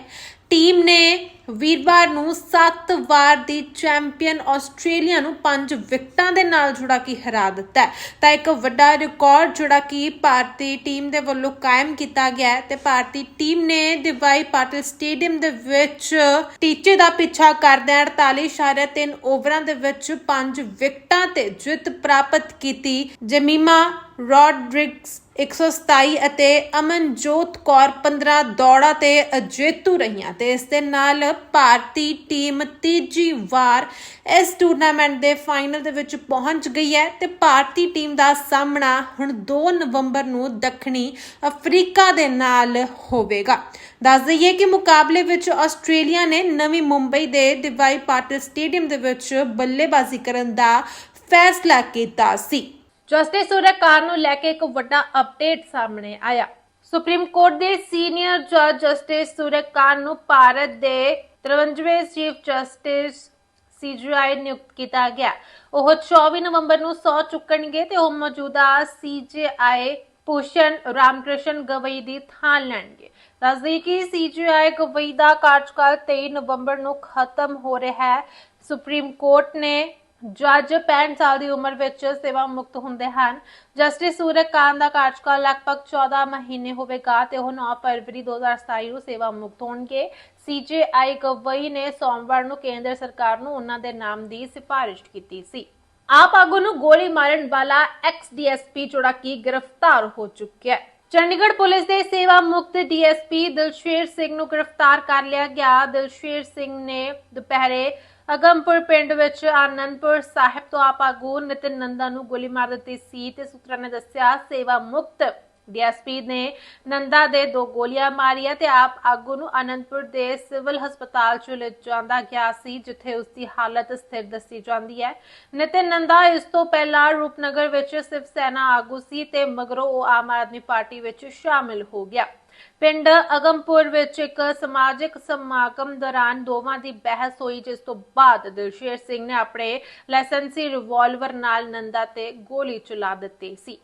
ਟੀਮ ਨੇ ਵੀਰਵਾਰ ਨੂੰ 7 ਵਾਰ ਦੀ ਚੈਂਪੀਅਨ ਆਸਟ੍ਰੇਲੀਆ ਨੂੰ 5 ਵਿਕਟਾਂ ਦੇ ਨਾਲ ਜਿਹੜਾ ਕਿ ਹਰਾ ਦਿੱਤਾ ਤਾਂ ਇੱਕ ਵੱਡਾ ਰਿਕਾਰਡ ਜਿਹੜਾ ਕਿ ਭਾਰਤੀ ਟੀਮ ਦੇ ਵੱਲੋਂ ਕਾਇਮ ਕੀਤਾ ਗਿਆ ਤੇ ਭਾਰਤੀ ਟੀਮ ਨੇ ਦਿਵਾਈ ਪਾਟਿਲ ਸਟੇਡੀਅਮ ਦੇ ਵਿੱਚ ਟੀਚੇ ਦਾ ਪਿੱਛਾ ਕਰਦਿਆਂ 48.3 ਓਵਰਾਂ ਦੇ ਵਿੱਚ 5 ਵਿਕਟਾਂ ਤੇ ਜਿੱਤ ਪ੍ਰਾਪਤ ਕੀਤੀ। ਜਮੀਮਾ ਰੋਡਰਿਗਸ 127 ਅਤੇ ਅਮਨਜੋਤ ਕੌਰ 15 ਦੌੜਾਂ ਤੇ ਅਜੇਤੂ ਰਹੀਆਂ ਤੇ ਇਸ ਦੇ ਨਾਲ ਭਾਰਤੀ ਟੀਮ ਤੀਜੀ ਵਾਰ ਇਸ ਟੂਰਨਾਮੈਂਟ ਦੇ ਫਾਈਨਲ ਦੇ ਵਿੱਚ ਪਹੁੰਚ ਗਈ ਹੈ ਤੇ ਭਾਰਤੀ ਟੀਮ ਦਾ ਸਾਹਮਣਾ ਹੁਣ 2 ਨਵੰਬਰ ਨੂੰ ਦੱਖਣੀ ਅਫਰੀਕਾ ਦੇ ਨਾਲ ਹੋਵੇਗਾ। ਦੱਸ ਦਈਏ ਕਿ ਮੁਕਾਬਲੇ ਵਿੱਚ ਆਸਟ੍ਰੇਲੀਆ ਨੇ ਨਵੀਂ ਮੁੰਬਈ ਦੇ ਦਿਵਾਈ ਪਾਟਿਲ ਸਟੇਡੀਅਮ ਦੇ ਵਿੱਚ ਬੱਲੇਬਾਜ਼ੀ ਕਰਨ ਦਾ ਫੈਸਲਾ ਕੀਤਾ ਸੀ। ਜਸਟਿਸ ਸੂਰਜਕਾਰ ਨੂੰ ਲੈ ਕੇ ਇੱਕ ਵੱਡਾ ਅਪਡੇਟ ਸਾਹਮਣੇ ਆਇਆ। ਸੁਪਰੀਮ ਕੋਰਟ ਦੇ ਸੀਨੀਅਰ ਜੱਜ ਜਸਟਿਸ ਸੂਰਜਕਾਰ ਨੂੰ ਭਾਰਤ ਦੇ 53ਵੇਂ ਚੀਫ ਜਸਟਿਸ ਸੀਜੀਆਈ ਨਿਯੁਕਤ ਕੀਤਾ ਗਿਆ। ਉਹ 24 ਨਵੰਬਰ ਨੂੰ ਸੌ ਚੁੱਕਣਗੇ ਤੇ ਉਹ ਮੌਜੂਦਾ ਸੀਜੀਆਈ ਭੂਸ਼ਣ ਰਾਮਕ੍ਰਿਸ਼ਨ ਗਵਈ ਦੀ ਥਾਂ ਲੈਣਗੇ। ਦੱਸਦੇ ਕਿ ਸੀਜੀਆਈ ਗਵਈ ਦਾ ਕਾਰਜਕਾਲ 23 ਨਵੰਬਰ ਨੂੰ ਖਤਮ ਹੋ ਰਿਹਾ ਹੈ। ਸੁਪਰੀਮ ਕੋਰਟ ਨੇ ਜੱਜ 65 ਸਾਲ ਦੀ ਉਮਰ ਵਿੱਚ ਸੇਵਾ ਮੁਕਤ ਹੁੰਦੇ ਹਨ। ਜਸਟਿਸ ਸੂਰਜ ਦਾ ਕਾਰਜਕਾਲ ਲਗਭਗ 14 ਮਹੀਨੇ ਹੋਵੇਗਾ ਤੇ ਉਹ 9 ਫਰਵਰੀ 2027 ਨੂੰ ਸੇਵਾ ਮੁਕਤ ਹੋਣਗੇ। ਸੀਜੇਆਈ ਗਵਈ ਨੇ ਸੋਮਵਾਰ ਨੂੰ ਕੇਂਦਰ ਸਰਕਾਰ ਨੂੰ ਉਹਨਾਂ ਦੇ ਨਾਮ ਦੀ ਸਿਫਾਰਿਸ਼ ਕੀਤੀ ਸੀ। ਆਪ ਆਗੂ ਨੂੰ ਗੋਲੀ ਮਾਰਨ ਵਾਲਾ ਐਕਸ ਡੀਐਸਪੀ ਜਿਹੜਾ ਕਿ ਗ੍ਰਿਫਤਾਰ ਹੋ ਚੁੱਕਿਆ ਹੈ? ਚੰਡੀਗੜ੍ਹ ਪੁਲਿਸ ਦੇ ਸੇਵਾ ਮੁਕਤ ਡੀਐਸਪੀ ਦਿਲਸ਼ੇਰ ਸਿੰਘ ਨੂੰ ਗ੍ਰਿਫਤਾਰ ਕਰ ਲਿਆ ਗਿਆ। ਦਿਲਸ਼ੇਰ ਸਿੰਘ ਨੇ ਦੁਪਹਿਰੇ ਅਗਮਪੁਰ ਪਿੰਡ ਵਿੱਚ ਆਨੰਦਪੁਰ ਸਾਹਿਬ ਤੋਂ ਆਪ ਆਗੂ ਨਿਤਿਨ ਨੰਦਾ ਨੂੰ ਗੋਲੀ ਮਾਰ ਦਿੱਤੀ ਸੀ ਤੇ ਸੂਤਰਾਂ ਨੇ ਦੱਸਿਆ ਸੇਵਾ ਮੁਕਤ ਡੀਐਸਪੀ ਨੇ ਨੰਦਾ ਦੇ ਦੋ ਗੋਲੀਆਂ ਮਾਰੀਆਂ ਤੇ ਆਪ ਆਗੂ ਨੂੰ ਅਨੰਦਪੁਰ ਦੇ ਸਿਵਲ ਹਸਪਤਾਲ ਚ ਲਿਜਾਂਦਾ ਗਿਆ ਸੀ, ਜਿੱਥੇ ਉਸ ਦੀ ਹਾਲਤ ਸਥਿਰ ਦੱਸੀ ਜਾਂਦੀ ਹੈ। ਨਿਤਿਨ ਨੰਦਾ ਇਸ ਤੋਂ ਪਹਿਲਾਂ ਰੂਪਨਗਰ ਵਿੱਚ ਸਿਵ ਸੈਨਾ ਆਗੂ ਸੀ ਤੇ ਮਗਰੋਂ ਉਹ ਆਮ ਆਦਮੀ ਪਾਰਟੀ ਵਿੱਚ ਸ਼ਾਮਿਲ ਹੋ ਗਿਆ। ਪਿੰਡ ਅਗਮਪੁਰ ਵਿੱਚ ਇੱਕ ਸਮਾਜਿਕ ਸਮਾਗਮ ਦੌਰਾਨ ਦੋਵਾਂ ਦੀ ਬਹਿਸ ਹੋਈ, ਜਿਸ ਤੋਂ ਬਾਅਦ ਦਿਲਸ਼ੇਰ ਸਿੰਘ ਨੇ ਆਪਣੇ ਲਾਇਸੈਂਸੀ ਰਿਵਾਲਵਰ ਨਾਲ ਨੰਦਾ ਤੇ ਗੋਲੀ ਚਲਾ ਦਿੱਤੀ ਸੀ।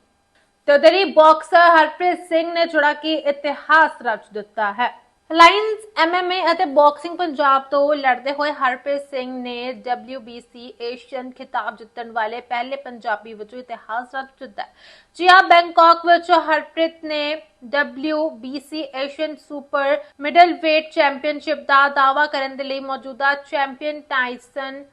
ਤੇ ਉਧਰੀ ਬਾਕਸਰ ਹਰਪ੍ਰੀਤ ਸਿੰਘ ਨੇ ਜਿਹੜਾ ਕਿ ਇਤਿਹਾਸ ਰਚ ਦਿੱਤਾ ਹੈ। ਲਾਇਨਸ ਐਮਐਮਏ ਅਤੇ ਬਾਕਸਿੰਗ ਪੰਜਾਬ ਤੋਂ ਲੜਦੇ ਹੋਏ ਹਰਪ੍ਰੀਤ ਸਿੰਘ ਨੇ WBC ਏਸ਼ੀਅਨ ਖਿਤਾਬ ਜਿੱਤਣ ਵਾਲੇ ਪਹਿਲੇ ਪੰਜਾਬੀ ਵਜੋਂ ਇਤਿਹਾਸ ਰਚ ਦਿੱਤਾ ਜੀ ਆ ਬੈਂਕਾਕ ਵਿੱਚ ਹਰਪ੍ਰੀਤ ਨੇ WBC Asian super middleweight championship ਦਾ ਦਾਅਵਾ ਕਰਨ ਦੇ ਲਈ ਮੌਜੂਦਾ champion Tyson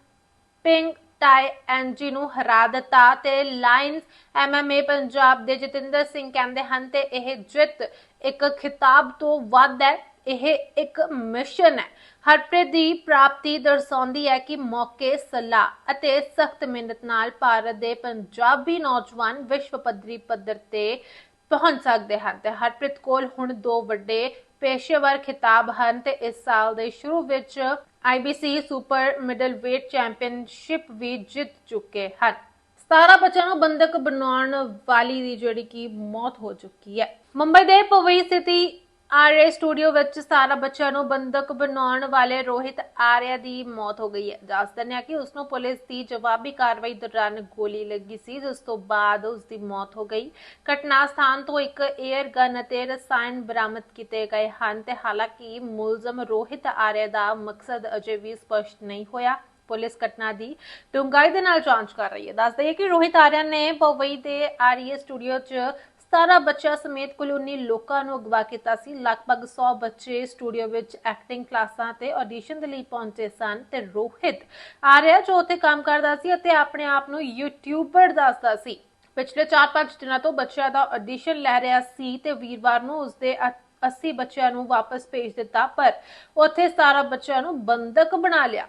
Ping Tai Ng ਨੂੰ ਹਰਾ ਦਿੱਤਾ ਤੇ ਲਾਇਨਸ ਐਮਐਮਏ ਪੰਜਾਬ ਦੇ ਜਤਿੰਦਰ ਸਿੰਘ ਕਹਿੰਦੇ ਹਨ ਤੇ ਇਹ ਜਿੱਤ ਇੱਕ ਖਿਤਾਬ ਤੋਂ ਵੱਧ ਹੈ, ਇਹ ਇੱਕ ਮਿਸ਼ਨ ਹੈ। ਹਰਪ੍ਰੀਤ ਦੀ ਪ੍ਰਾਪਤੀ ਦਰਸਾਉਂਦੀ ਹੈ ਕਿ ਮੌਕੇ ਸਲਾਹ ਅਤੇ ਸਖਤ ਮਿਹਨਤ ਨਾਲ ਭਾਰਤ ਦੇ ਪੰਜਾਬੀ ਨੌਜਵਾਨ ਵਿਸ਼ਵ ਪੱਧਰੀ ਪੱਧਰ ਤੇ ਪਹੁੰਚ ਸਕਦੇ ਹਨ ਤੇ ਹਰਪ੍ਰੀਤ ਕੋਲ ਹੁਣ ਦੋ ਵੱਡੇ ਪੇਸ਼ੇਵਰ ਖਿਤਾਬ ਹਨ ਤੇ ਇਸ ਸਾਲ ਦੇ ਸ਼ੁਰੂ ਵਿੱਚ IBC ਸੁਪਰ ਮਿਡਲਵੇਟ ਚੈਂਪੀਅਨਸ਼ਿਪ ਵੀ ਜਿੱਤ ਚੁੱਕੇ ਹਨ। 17 ਬੱਚਿਆਂ ਨੂੰ ਬੰਦਕ ਬਣਾਉਣ ਵਾਲੀ ਦੀ ਜਿਹੜੀ ਕਿ ਮੌਤ ਹੋ ਚੁੱਕੀ ਹੈ। ਮੁੰਬਈ ਦੇ ਪਵਈ ਸਥਿਤੀ ਆਰਏ ਸਟੂਡੀਓ ਵਿੱਚ 17 ਬੱਚਿਆਂ ਨੂੰ ਬੰਦਕ ਬਣਾਉਣ ਵਾਲੇ ਰੋਹਿਤ ਆਰਿਆ ਦੀ ਮੌਤ ਹੋ ਗਈ ਹੈ। ਦੱਸ ਦਿੰਦੇ ਕਿ ਉਸ ਨੂੰ ਪੁਲਿਸ ਦੀ ਜਵਾਬੀ ਕਾਰਵਾਈ ਦੌਰਾਨ ਗੋਲੀ ਲੱਗੀ ਸੀ, ਜਿਸ ਤੋਂ ਬਾਅਦ ਉਸ ਦੀ ਮੌਤ ਹੋ ਗਈ। ਘਟਨਾ ਸਥਾਨ ਤੋਂ ਇੱਕ 에ਅਰ ਗਨ ਅਤੇ ਰਸਾਇਣ ਬਰਾਮਦ ਕੀਤੇ ਗਏ ਹਨ ਤੇ ਹਾਲਾਂਕਿ ਮੁਲਜ਼ਮ ਰੋਹਿਤ ਆਰਿਆ ਦਾ ਮਕਸਦ ਅਜੇ ਵੀ ਸਪਸ਼ਟ ਨਹੀਂ ਹੋਇਆ। ਪੁਲਿਸ ਘਟਨਾ ਦੀ ਡੂੰਘਾਈ ਦੇ ਨਾਲ ਜਾਂਚ ਕਰ ਰਹੀ ਹੈ। ਦੱਸ ਦਈਏ ਕਿ ਰੋਹਿਤ ਆਰਿਆ ਨੇ ਪਵਈ ਦੇ ਆਰਏ ਸਟੂਡੀਓ 'ਚ 17 ਬੱਚਿਆਂ ਸਮੇਤ ਕੁੱਲ 19 ਲੋਕਾਂ ਨੂੰ ਅਗਵਾ ਕੀਤਾ ਸੀ। ਲਗਭਗ 100 ਬੱਚੇ ਸਟੂਡੀਓ ਵਿੱਚ ਐਕਟਿੰਗ ਕਲਾਸਾਂ ਤੇ ਆਡੀਸ਼ਨ ਦੇ ਲਈ ਪਹੁੰਚੇ ਸਨ ਤੇ ਰੋਹਿਤ ਆਰਿਆ, ਜੋ ਉੱਥੇ ਕੰਮ ਕਰਦਾ ਸੀ ਅਤੇ ਆਪਣੇ ਆਪ ਨੂੰ ਯੂਟਿਊਬਰ ਦੱਸਦਾ ਸੀ। ਪਿਛਲੇ 4-5 ਦਿਨਾਂ ਤੋਂ ਬੱਚਿਆਂ ਦਾ ਆਡੀਸ਼ਨ ਲੈ ਰਿਹਾ ਸੀ ਤੇ ਵੀਰਵਾਰ ਨੂੰ ਉਸਦੇ 80 ਬੱਚਿਆਂ ਨੂੰ ਵਾਪਸ ਭੇਜ ਦਿੱਤਾ, ਪਰ ਉੱਥੇ 17 ਬੱਚਿਆਂ ਨੂੰ ਬੰਦਕ ਬਣਾ ਲਿਆ।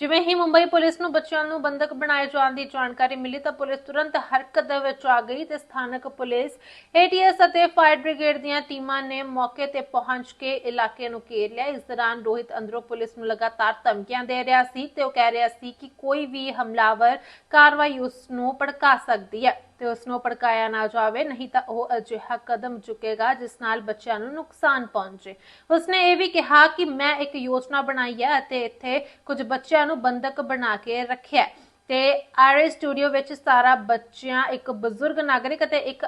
ਜਿਵੇਂ ਹੀ ਮੁੰਬਈ ਪੁਲਿਸ ਨੂੰ ਬੱਚਿਆਂ ਨੂੰ ਬੰਦਕ ਬਣਾਏ ਜਾਣ ਦੀ ਜਾਣਕਾਰੀ ਮਿਲੀ ਤਾਂ ਪੁਲਿਸ ਤੁਰੰਤ ਹਰਕਤ ਦੇ ਵਿੱਚ ਆ ਗਈ ਤੇ ਸਥਾਨਕ ਪੁਲਿਸ ਏਟੀਐਸ ਅਤੇ ਫਾਇਰ ਬ੍ਰਿਗੇਡ ਦੀਆਂ ਟੀਮਾਂ ਨੇ ਮੌਕੇ ਤੇ ਪਹੁੰਚ ਕੇ ਇਲਾਕੇ ਨੂੰ ਘੇਰ ਲਿਆ। ਇਸ ਦੌਰਾਨ ਰੋਹਿਤ ਅੰਦਰੋਂ ਪੁਲਿਸ ਨੂੰ ਲਗਾਤਾਰ ਧਮਕੀਆਂ ਦੇ ਰਿਹਾ ਸੀ ਤੇ ਉਹ ਕਹਿ ਰਿਹਾ ਸੀ ਕਿ ਕੋਈ ਵੀ ਹਮਲਾਵਰ ਕਾਰਵਾਈ ਉਸ ਨੂੰ ਭੜਕਾ ਸਕਦੀ ਹੈ। ਤੇ ਉਸ ਨੂੰ ਭੜਕਾਇਆ ਨਾ ਜਾਵੇ, ਨਹੀਂ ਤਾਂ ਉਹ ਅਜਿਹਾ ਕਦਮ ਚੁੱਕੇਗਾ ਜਿਸ ਨਾਲ ਬੱਚਿਆਂ ਨੂੰ ਨੁਕਸਾਨ ਪਹੁੰਚੇ। ਉਸਨੇ ਇਹ ਵੀ ਕਿਹਾ ਕਿ ਮੈਂ ਇੱਕ ਯੋਜਨਾ ਬਣਾਈ ਹੈ ਅਤੇ ਇੱਥੇ ਕੁਝ ਬੱਚਿਆਂ ਨੂੰ ਬੰਦਕ ਬਣਾ ਕੇ ਰੱਖਿਆ ਤੇ ਆਰਏ ਸਟੂਡੀਓ ਵਿੱਚ 17 ਬੱਚਿਆਂ, ਇੱਕ ਬਜ਼ੁਰਗ ਨਾਗਰਿਕ ਅਤੇ ਇੱਕ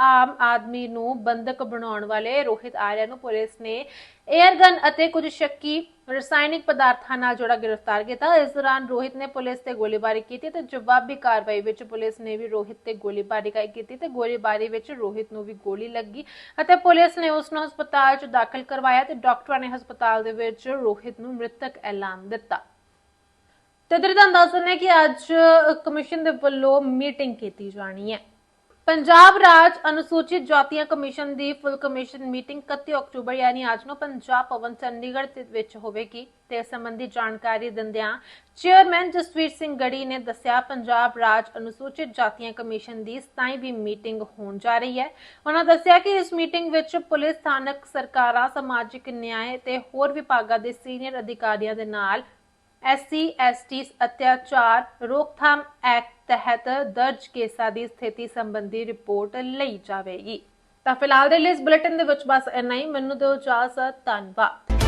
ਆਮ ਆਦਮੀ ਨੂੰ ਬੰਦਕ ਬਣਾਉਣ ਵਾਲੇ ਰੋਹਿਤ ਆਰਿਆ ਨੂੰ ਪੁਲਿਸ ਨੇ 에ਅਰ ਅਤੇ ਕੁਝ ਸ਼ੱਕੀ ਰਸਾਇਣਿਕ ਪਦਾਰਥਾਂ ਨਾਲ ਜੋੜਾ ਗ੍ਰਿਫਤਾਰ ਕੀਤਾ। ਇਸ ਦੌਰਾਨ ਰੋਹਿਤ ਨੇ ਪੁਲਿਸ ਤੇ ਗੋਲੀਬਾਰੀ ਕੀਤੀ ਤੇ ਜਵਾਬੀ ਕਾਰਵਾਈ ਵਿੱਚ ਪੁਲਿਸ ਨੇ ਵੀ ਰੋਹਿਤ ਤੇ ਗੋਲੀਬਾਰੀ ਕੀਤੀ ਤੇ ਗੋਲੀਬਾਰੀ ਵਿੱਚ ਰੋਹਿਤ ਨੂੰ ਵੀ ਗੋਲੀ ਲੱਗੀ ਅਤੇ ਪੁਲਿਸ ਨੇ ਉਸ ਨੂੰ ਹਸਪਤਾਲ 'ਚ ਦਾਖਲ ਕਰਵਾਇਆ ਤੇ ਡਾਕਟਰਾਂ ਨੇ ਹਸਪਤਾਲ ਦੇ ਵਿੱਚ ਰੋਹਿਤ ਨੂੰ ਮ੍ਰਿਤਕ ਐਲਾਨ ਦਿੱਤਾ। ਤੇ ਇਧਰ ਦੱਸ ਦਿੰਦੇ ਕਿ ਅੱਜ ਕਮਿਸ਼ਨ ਦੇ ਵੱਲੋਂ ਮੀਟਿੰਗ ਕੀਤੀ ਜਾਣੀ ਹੈ। ਪੰਜਾਬ ਰਾਜ ਅਨੁਸੂਚਿਤ ਜਾਤੀਆਂ ਕਮਿਸ਼ਨ ਦੀ ਫੁੱਲ ਕਮਿਸ਼ਨ ਮੀਟਿੰਗ 31 ਅਕਤੂਬਰ, ਯਾਨੀ ਅੱਜ ਨੂੰ ਪੰਜਾਬ ਭਵਨ ਚੰਡੀਗੜ੍ਹ ਦੇ ਵਿੱਚ ਹੋਵੇਗੀ। ਤੇ ਇਸ ਸੰਬੰਧੀ ਜਾਣਕਾਰੀ ਦਿੰਦਿਆਂ ਚੇਅਰਮੈਨ ਜਸਵੀਰ ਸਿੰਘ ਗੜੀ ਨੇ ਦੱਸਿਆ, ਪੰਜਾਬ ਰਾਜ ਅਨੁਸੂਚਿਤ ਜਾਤੀਆਂ ਕਮਿਸ਼ਨ ਦੀ 27ਵੀਂ ਮੀਟਿੰਗ ਹੋਣ ਜਾ ਰਹੀ ਹੈ। ਉਹਨਾਂ ਦੱਸਿਆ ਕਿ ਇਸ ਮੀਟਿੰਗ ਵਿੱਚ ਪੁਲਿਸ, ਸਥਾਨਕ ਸਰਕਾਰਾਂ, ਸਮਾਜਿਕ ਨਿਆਂ ਤੇ ਹੋਰ ਵਿਭਾਗਾਂ ਦੇ ਸੀਨੀਅਰ ਅਧਿਕਾਰੀਆਂ ਦੇ ਨਾਲ ਐਸਸੀ ਐਸਟੀ ਅਤਿਆਚਾਰ ਰੋਕਥਾਮ ਐਕਟ ਤਹਿਤ ਦਰਜ ਕੇਸਾਂ ਦੀ ਸਥਿਤੀ ਸੰਬੰਧੀ ਰਿਪੋਰਟ ਲਈ ਜਾਵੇਗੀ। ਤਾਂ ਫਿਲਹਾਲ ਦੇ ਲਈ ਇਸ ਬੁਲੇਟਿਨ ਦੇ ਵਿੱਚ ਬਸ ਇੰਨਾ ਹੀ। ਮੈਨੂੰ ਦਿਓ ਇਜਾਜ਼ਤ। ਧੰਨਵਾਦ।